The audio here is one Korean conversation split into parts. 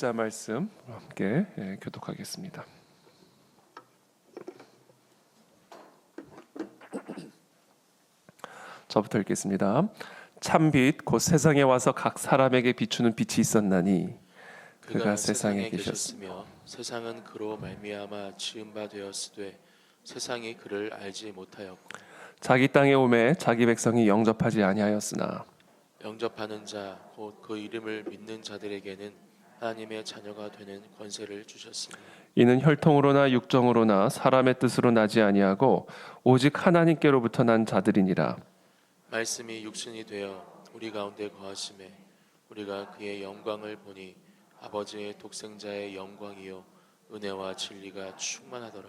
일자 말씀 함께 예, 교독하겠습니다. 저부터 읽겠습니다. 참빛 곧 세상에 와서 각 사람에게 비추는 빛이 있었나니 그가 세상에 계셨으며 세상은 그로 말미암아 지은 바 되었으되 세상이 그를 알지 못하였고 자기 땅에 오매 자기 백성이 영접하지 아니하였으나 영접하는 자 곧 그 이름을 믿는 자들에게는 하나님의 자녀가 되는 권세를 주셨으니 이는 혈통으로나 육정으로나 사람의 뜻으로 나지 아니하고 오직 하나님께로부터 난 자들이니라. 말씀이 육신이 되어 우리 가운데 거하심에 우리가 그의 영광을 보니 아버지의 독생자의 영광이요 은혜와 진리가 충만하더라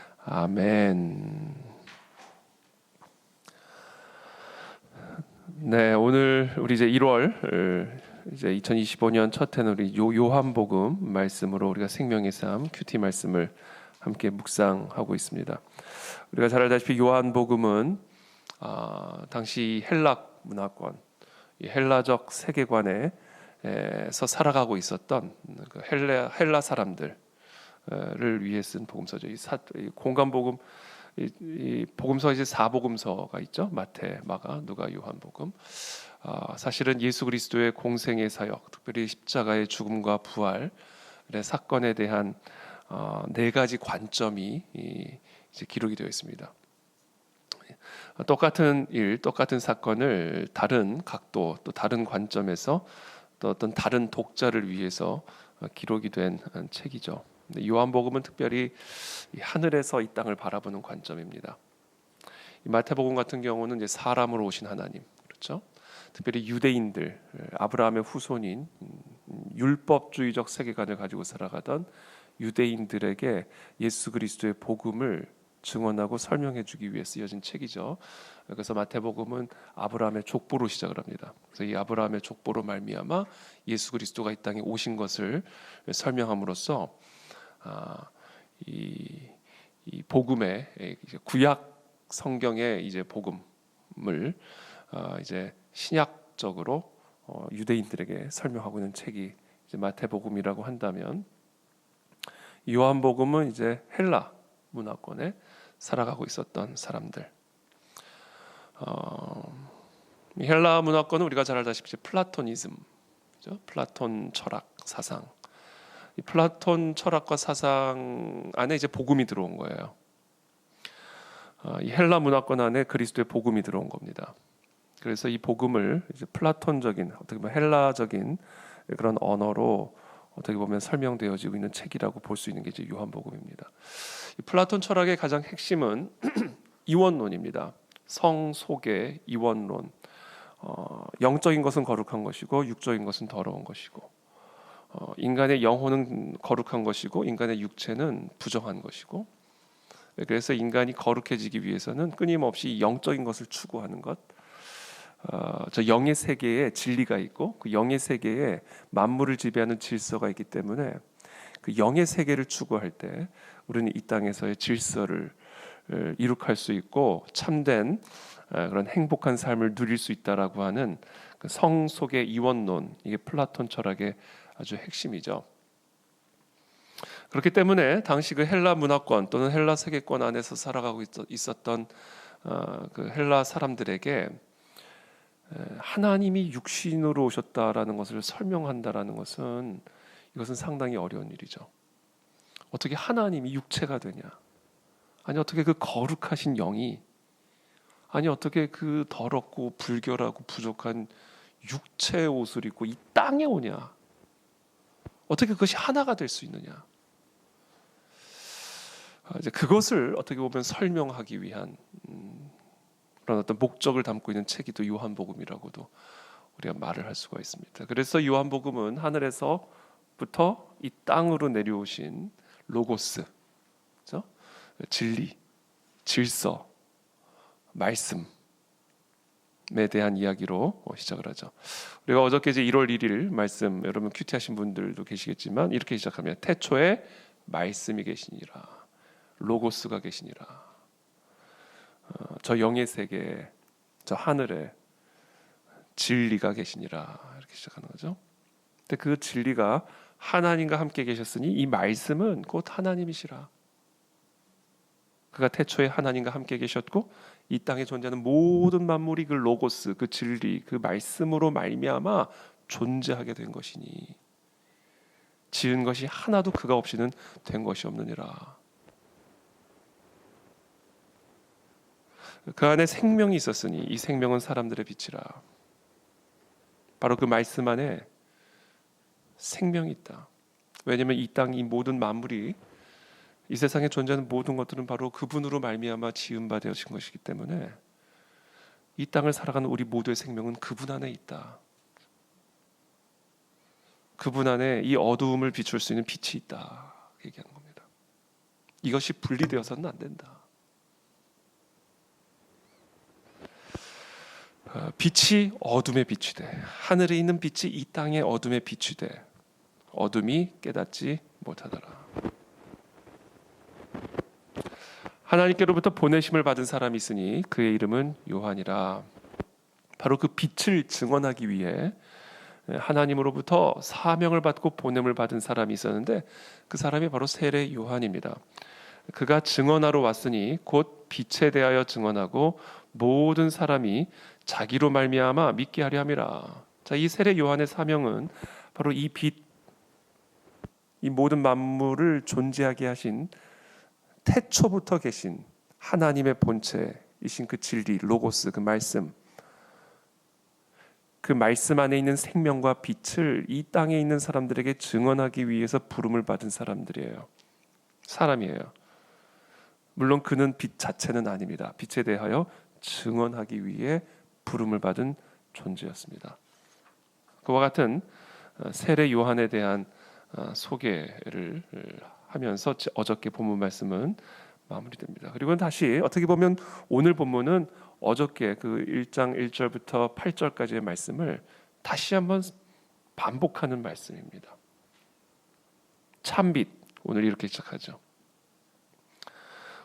아멘. 네, 오늘 우리 이제 1월 이제 2025년 첫 해는 우리 요 요한복음 말씀으로 우리가 생명의 삶 큐티 말씀을 함께 묵상하고 있습니다. 우리가 잘 알다시피 요한복음은 아, 당시 헬락 문화권, 이 헬라적 세계관에서 살아가고 있었던 그 헬라 헬라 사람들 을 위해 쓴 복음서죠. 이, 사, 이 공간 복음 이, 이 복음서 이제 사복음서가 있죠. 마태, 마가, 누가, 요한 복음. 아, 사실은 예수 그리스도의 공생의 사역, 특별히 십자가의 죽음과 부활의 사건에 대한 어, 네 가지 관점이 이, 이제 기록이 되어 있습니다. 똑같은 일, 똑같은 사건을 다른 각도, 또 다른 관점에서 또 어떤 다른 독자를 위해서 어, 기록이 된 책이죠. 요한복음은 특별히 이 하늘에서 이 땅을 바라보는 관점입니다. 이 마태복음 같은 경우는 이제 사람으로 오신 하나님, 그렇죠? 특별히 유대인들, 아브라함의 후손인 음, 율법주의적 세계관을 가지고 살아가던 유대인들에게 예수 그리스도의 복음을 증언하고 설명해 주기 위해 쓰여진 책이죠. 그래서 마태복음은 아브라함의 족보로 시작을 합니다. 그래서 이 아브라함의 족보로 말미암아 예수 그리스도가 이 땅에 오신 것을 설명함으로써 아, 이, 이 복음의 구약 성경의 이제 복음을 아, 이제 신약적으로 어, 유대인들에게 설명하고 있는 책이 마태복음이라고 한다면 요한복음은 이제 헬라 문화권에 살아가고 있었던 사람들. 어, 헬라 문화권은 우리가 잘 알다시피 플라토니즘? 플라톤 철학 사상. 이 플라톤 철학과 사상 안에 이제 복음이 들어온 거예요. 어, 이 헬라 문화권 안에 그리스도의 복음이 들어온 겁니다. 그래서 이 복음을 이제 플라톤적인 어떻게 보면 헬라적인 그런 언어로 어떻게 보면 설명되어지고 있는 책이라고 볼 수 있는 게 이제 요한복음입니다. 이 플라톤 철학의 가장 핵심은 이원론입니다. 성 속의 이원론. 어, 영적인 것은 거룩한 것이고 육적인 것은 더러운 것이고 어, 인간의 영혼은 거룩한 것이고 인간의 육체는 부정한 것이고 그래서 인간이 거룩해지기 위해서는 끊임없이 영적인 것을 추구하는 것. 어, 저 영의 세계에 진리가 있고 그 영의 세계에 만물을 지배하는 질서가 있기 때문에 그 영의 세계를 추구할 때 우리는 이 땅에서의 질서를 이룩할 수 있고 참된 그런 행복한 삶을 누릴 수 있다라고 하는 그 성 속의 이원론 이게 플라톤 철학의 아주 핵심이죠. 그렇기 때문에 당시 그 헬라 문화권 또는 헬라 세계권 안에서 살아가고 있었던 어, 그 헬라 사람들에게 하나님이 육신으로 오셨다라는 것을 설명한다라는 것은 이것은 상당히 어려운 일이죠. 어떻게 하나님이 육체가 되냐? 아니 어떻게 그 거룩하신 영이 아니 어떻게 그 더럽고 불결하고 부족한 육체의 옷을 입고 이 땅에 오냐? 어떻게 그것이 하나가 될 수 있느냐? 아, 이제 그것을 어떻게 보면 설명하기 위한 음, 그런 어떤 목적을 담고 있는 책이 또 요한복음이라고도 우리가 말을 할 수가 있습니다. 그래서 요한복음은 하늘에서부터 이 땅으로 내려오신 로고스, 그죠? 진리, 질서, 말씀 에 대한 이야기로 시작을 하죠. 우리가 어저께 이제 1월 1일 말씀 여러분 큐티 하신 분들도 계시겠지만 이렇게 시작합니다. 태초에 말씀이 계시니라. 로고스가 계시니라. 어, 저 영의 세계, 저 하늘에 진리가 계시니라. 이렇게 시작하는 거죠. 근데 그 진리가 하나님과 함께 계셨으니 이 말씀은 곧 하나님이시라. 그가 태초에 하나님과 함께 계셨고 이 땅에 존재하는 모든 만물이 그 로고스, 그 진리, 그 말씀으로 말미암아 존재하게 된 것이니 지은 것이 하나도 그가 없이는 된 것이 없느니라. 그 안에 생명이 있었으니 이 생명은 사람들의 빛이라. 바로 그 말씀 안에 생명이 있다. 왜냐하면 이 땅 이 모든 만물이 이 세상에 존재하는 모든 것들은 바로 그분으로 말미암아 지은 바 되어진 것이기 때문에 이 땅을 살아가는 우리 모두의 생명은 그분 안에 있다. 그분 안에 이 어두움을 비출 수 있는 빛이 있다. 얘기하는 겁니다. 이것이 분리되어서는 안 된다. 어, 빛이 어둠의 빛이 돼. 하늘에 있는 빛이 이 땅의 어둠의 빛이 돼. 어둠이 깨닫지 못하더라. 하나님께로부터 보내심을 받은 사람이 있으니 그의 이름은 요한이라. 바로 그 빛을 증언하기 위해 하나님으로부터 사명을 받고 보냄을 받은 사람이 있었는데 그 사람이 바로 세례 요한입니다. 그가 증언하러 왔으니 곧 빛에 대하여 증언하고 모든 사람이 자기로 말미암아 믿게 하려 함이라. 자, 이 세례 요한의 사명은 바로 이 빛, 이 모든 만물을 존재하게 하신 태초부터 계신 하나님의 본체이신 그 진리, 로고스, 그 말씀, 그 말씀 안에 있는 생명과 빛을 이 땅에 있는 사람들에게 증언하기 위해서 부름을 받은 사람들이에요. 사람이에요. 물론 그는 빛 자체는 아닙니다. 빛에 대하여 증언하기 위해 부름을 받은 존재였습니다. 그와 같은 어, 세례 요한에 대한 어, 소개를 하면서 어저께 본문 말씀은 마무리됩니다. 그리고 다시 어떻게 보면 오늘 본문은 어저께 그 1장 1절부터 8절까지의 말씀을 다시 한번 반복하는 말씀입니다. 참빛 오늘 이렇게 시작하죠.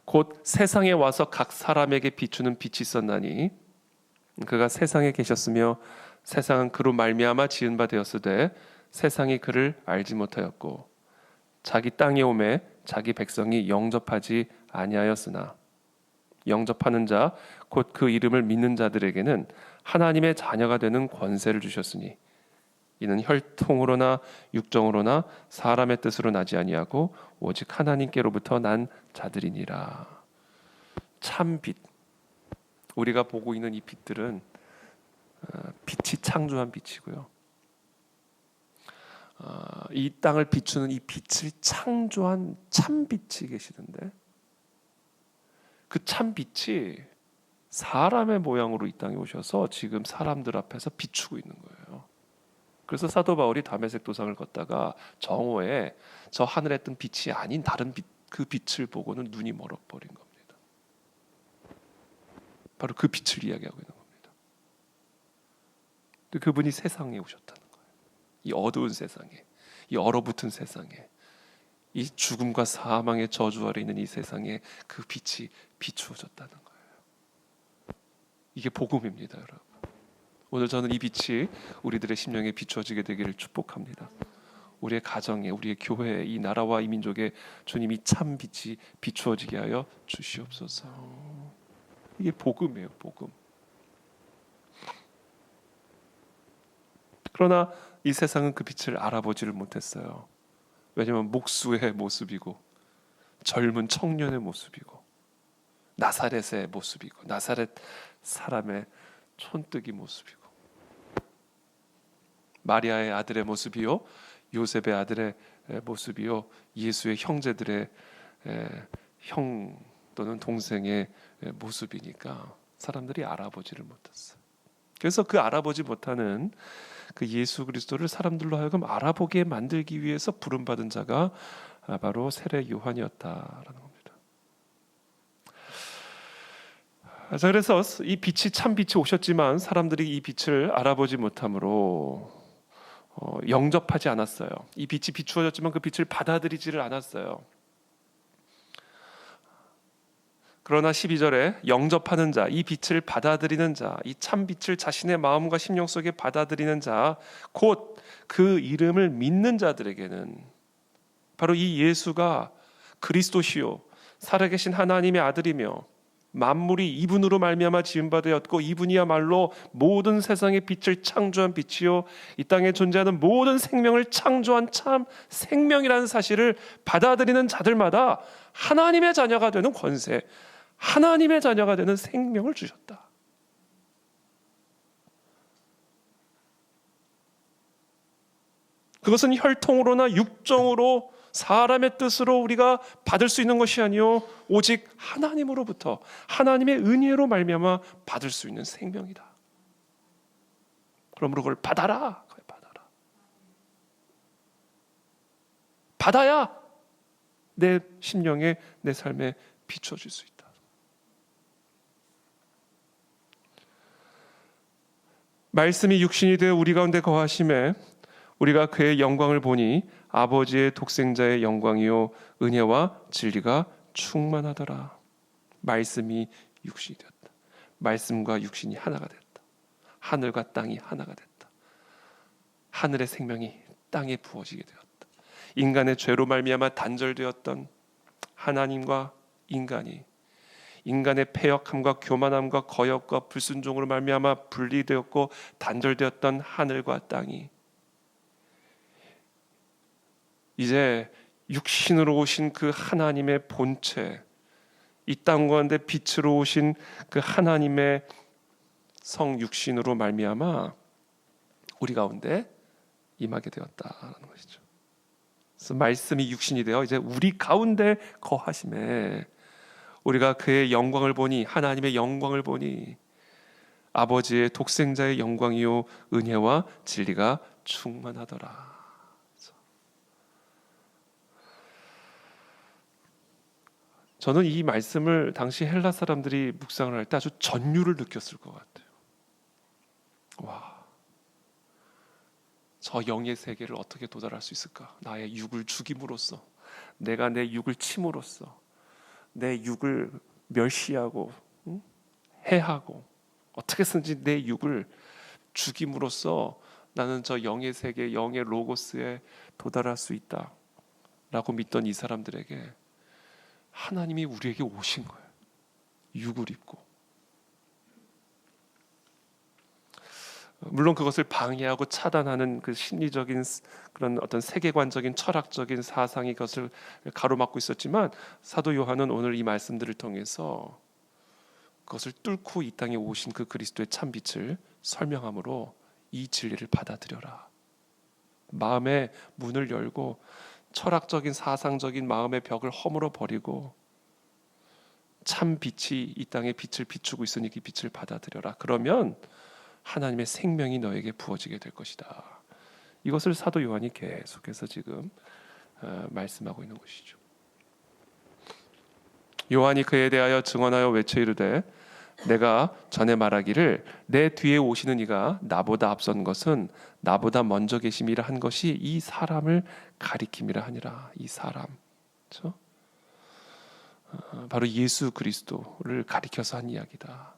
곧 세상에 와서 각 사람에게 비추는 빛이 있었나니 그가 세상에 계셨으며 세상은 그로 말미암아 지은 바 되었으되 세상이 그를 알지 못하였고 자기 땅에 오매 자기 백성이 영접하지 아니하였으나 영접하는 자 곧 그 이름을 믿는 자들에게는 하나님의 자녀가 되는 권세를 주셨으니 이는 혈통으로나 육정으로나 사람의 뜻으로 나지 아니하고 오직 하나님께로부터 난 자들이니라. 참 빛. 우리가 보고 있는 이 빛들은 어, 빛이 창조한 빛이고요. 어, 이 땅을 비추는 이 빛을 창조한 참 빛이 계시는데 그 참 빛이 사람의 모양으로 이 땅에 오셔서 지금 사람들 앞에서 비추고 있는 거예요. 그래서 사도 바울이 담에색 도상을 걷다가 정오에 저 하늘에 뜬 빛이 아닌 다른 빛, 그 빛을 보고는 눈이 멀어버린 겁니다. 바로 그 빛을 이야기하고 있는 겁니다. 그분이 세상에 오셨다는. 이 어두운 세상에, 이 얼어붙은 세상에, 이 죽음과 사망의 저주 아래 있는 이 세상에 그 빛이 비추어졌다는 거예요. 이게 복음입니다, 여러분. 오늘 저는 이 빛이 우리들의 심령에 비추어지게 되기를 축복합니다. 우리의 가정에, 우리의 교회에, 이 나라와 이 민족에 주님이 참 빛이 비추어지게 하여 주시옵소서. 이게 복음이에요, 복음. 그러나 이 세상은 그 빛을 알아보지를 못했어요. 왜냐하면 목수의 모습이고 젊은 청년의 모습이고 나사렛의 모습이고 나사렛 사람의 촌뜨기 모습이고 마리아의 아들의 모습이요 요셉의 아들의 모습이요 예수의 형제들의 형 또는 동생의 모습이니까 사람들이 알아보지를 못했어요. 그래서 그 알아보지 못하는 그 예수 그리스도를 사람들로 하여금 알아보게 만들기 위해서 부름 받은 자가 아, 바로 세례 요한이었다라는 겁니다. 아, 자 그래서 이 빛이 참 빛이 오셨지만 사람들이 이 빛을 알아보지 못함으로 어, 영접하지 않았어요. 이 빛이 비추어졌지만 그 빛을 받아들이지를 않았어요. 그러나 12절에 영접하는 자, 이 빛을 받아들이는 자, 이 참 빛을 자신의 마음과 심령 속에 받아들이는 자, 곧 그 이름을 믿는 자들에게는 바로 이 예수가 그리스도시요 살아계신 하나님의 아들이며 만물이 이분으로 말미암아 지은 바 되었고 이분이야말로 모든 세상의 빛을 창조한 빛이요 이 땅에 존재하는 모든 생명을 창조한 참 생명이라는 사실을 받아들이는 자들마다 하나님의 자녀가 되는 권세, 하나님의 자녀가 되는 생명을 주셨다. 그것은 혈통으로나 육정으로 사람의 뜻으로 우리가 받을 수 있는 것이 아니요 오직 하나님으로부터 하나님의 은혜로 말미암아 받을 수 있는 생명이다. 그러므로 그걸 받아라. 받아라. 받아야 내 심령에 내 삶에 비춰질 수 있다. 말씀이 육신이 되어 우리 가운데 거하심에 우리가 그의 영광을 보니 아버지의 독생자의 영광이요 은혜와 진리가 충만하더라. 말씀이 육신이 되었다. 말씀과 육신이 하나가 됐다. 하늘과 땅이 하나가 됐다. 하늘의 생명이 땅에 부어지게 되었다. 인간의 죄로 말미암아 단절되었던 하나님과 인간이 인간의 패역함과 교만함과 거역과 불순종으로 말미암아 분리되었고 단절되었던 하늘과 땅이 이제 육신으로 오신 그 하나님의 본체, 이 땅 가운데 빛으로 오신 그 하나님의 성 육신으로 말미암아 우리 가운데 임하게 되었다라는 것이죠. 그래서 말씀이 육신이 되어 이제 우리 가운데 거하심에 우리가 그의 영광을 보니 하나님의 영광을 보니 아버지의 독생자의 영광이요 은혜와 진리가 충만하더라. 저는 이 말씀을 당시 헬라 사람들이 묵상을 할 때 아주 전율을 느꼈을 것 같아요. 와, 저 영의 세계를 어떻게 도달할 수 있을까? 나의 육을 죽임으로써, 내가 내 육을 침으로써, 내 육을 멸시하고 응? 해하고 어떻게든지 내 육을 죽임으로써 나는 저 영의 세계, 영의 로고스에 도달할 수 있다라고 믿던 이 사람들에게 하나님이 우리에게 오신 거예요. 육을 입고. 물론 그것을 방해하고 차단하는 그 심리적인 그런 어떤 세계관적인 철학적인 사상이 그것을 가로막고 있었지만 사도 요한은 오늘 이 말씀들을 통해서 그것을 뚫고 이 땅에 오신 그 그리스도의 참 빛을 설명함으로 이 진리를 받아들여라. 마음의 문을 열고 철학적인 사상적인 마음의 벽을 허물어 버리고 참 빛이 이 땅에 빛을 비추고 있으니 그 빛을 받아들여라. 그러면 하나님의 생명이 너에게 부어지게 될 것이다. 이것을 사도 요한이 계속해서 지금 어, 말씀하고 있는 것이죠. 요한이 그에 대하여 증언하여 외쳐 이르되 내가 전에 말하기를 내 뒤에 오시는 이가 나보다 앞선 것은 나보다 먼저 계심이라 한 것이 이 사람을 가리킴이라 하니라 이 사람 그렇죠? 어, 바로 예수 그리스도를 가리켜서 한 이야기다.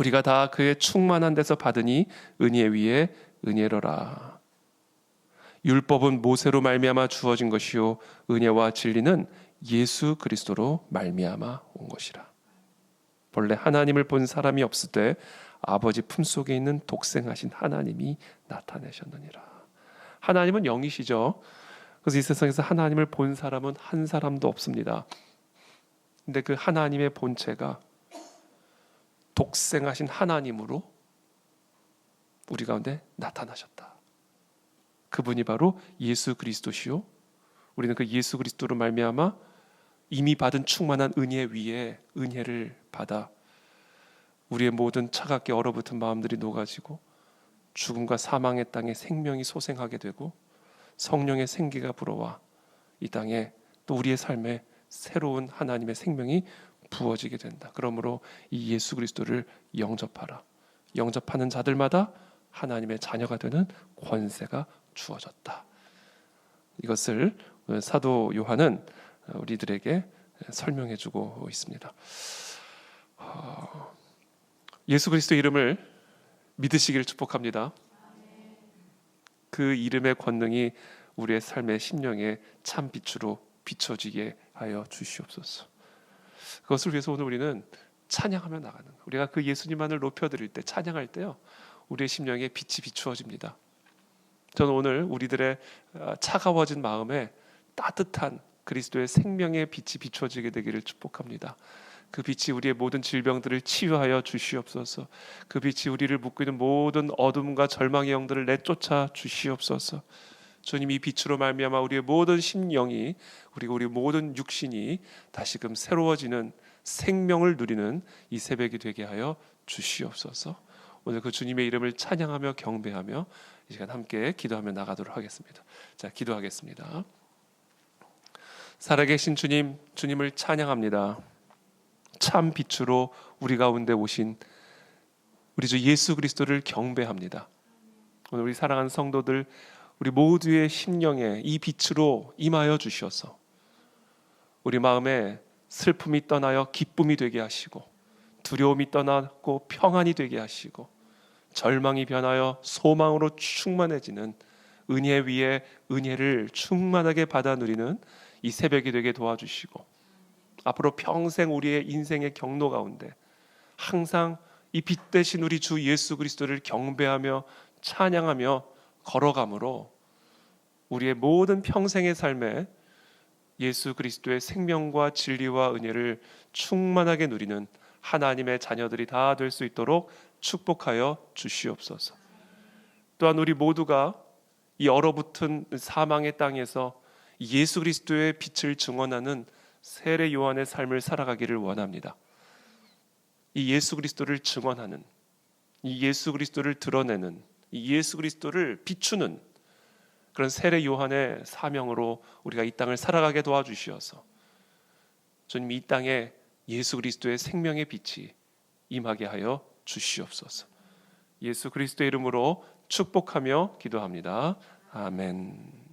우리가 다 그의 충만한 데서 받으니 은혜 위에 은혜로라. 율법은 모세로 말미암아 주어진 것이요 은혜와 진리는 예수 그리스도로 말미암아 온 것이라. 본래 하나님을 본 사람이 없을 때 아버지 품속에 있는 독생하신 하나님이 나타내셨느니라. 하나님은 영이시죠. 그래서 이 세상에서 하나님을 본 사람은 한 사람도 없습니다. 근데 그 하나님의 본체가 독생하신 하나님으로 우리 가운데 나타나셨다. 그분이 바로 예수 그리스도시요. 우리는 그 예수 그리스도로 말미암아 이미 받은 충만한 은혜 위에 은혜를 받아 우리의 모든 차갑게 얼어붙은 마음들이 녹아지고 죽음과 사망의 땅에 생명이 소생하게 되고 성령의 생기가 불어와 이 땅에 또 우리의 삶에 새로운 하나님의 생명이 부어지게 된다. 그러므로 이 예수 그리스도를 영접하라. 영접하는 자들마다 하나님의 자녀가 되는 권세가 주어졌다. 이것을 사도 요한은 우리들에게 설명해 주고 있습니다. 어, 예수 그리스도 이름을 믿으시기를 축복합니다. 그 이름의 권능이 우리의 삶의 심령에 참 빛으로 비춰지게 하여 주시옵소서. 그것을 위해서 오늘 우리는 찬양하며 나가는 거예요. 우리가 그 예수님만을 높여드릴 때 찬양할 때요. 우리의 심령에 빛이 비추어집니다. 저는 오늘 우리들의 아, 차가워진 마음에 따뜻한 그리스도의 생명의 빛이 비춰지게 되기를 축복합니다. 그 빛이 우리의 모든 질병들을 치유하여 주시옵소서. 그 빛이 우리를 묶고 있는 모든 어둠과 절망의 영들을 내쫓아 주시옵소서. 주님 이 빛으로 말미암아 우리의 모든 심령이 그리고 우리 모든 육신이 다시금 새로워지는 생명을 누리는 이 새벽이 되게 하여 주시옵소서. 오늘 그 주님의 이름을 찬양하며 경배하며 이 시간 함께 기도하며 나가도록 하겠습니다. 자, 기도하겠습니다. 살아계신 주님, 주님을 찬양합니다. 참 빛으로 우리 가운데 오신 우리 주 예수 그리스도를 경배합니다. 오늘 우리 사랑하는 성도들 우리 모두의 심령에 이 빛으로 임하여 주셔서 우리 마음에 슬픔이 떠나여 기쁨이 되게 하시고 두려움이 떠나고 평안이 되게 하시고 절망이 변하여 소망으로 충만해지는 은혜 위에 은혜를 충만하게 받아 누리는 이 새벽이 되게 도와주시고 앞으로 평생 우리의 인생의 경로 가운데 항상 이 빛 대신 우리 주 예수 그리스도를 경배하며 찬양하며 걸어감으로 우리의 모든 평생의 삶에 예수 그리스도의 생명과 진리와 은혜를 충만하게 누리는 하나님의 자녀들이 다 될 수 있도록 축복하여 주시옵소서. 또한 우리 모두가 이 얼어붙은 사망의 땅에서 예수 그리스도의 빛을 증언하는 세례 요한의 삶을 살아가기를 원합니다. 이 예수 그리스도를 증언하는 이 예수 그리스도를 드러내는 이 예수 그리스도를 비추는 그런 세례 요한의 사명으로 우리가 이 땅을 살아가게 도와주시어서 주님 이 땅에 예수 그리스도의 생명의 빛이 임하게 하여 주시옵소서. 예수 그리스도의 이름으로 축복하며 기도합니다. 아멘.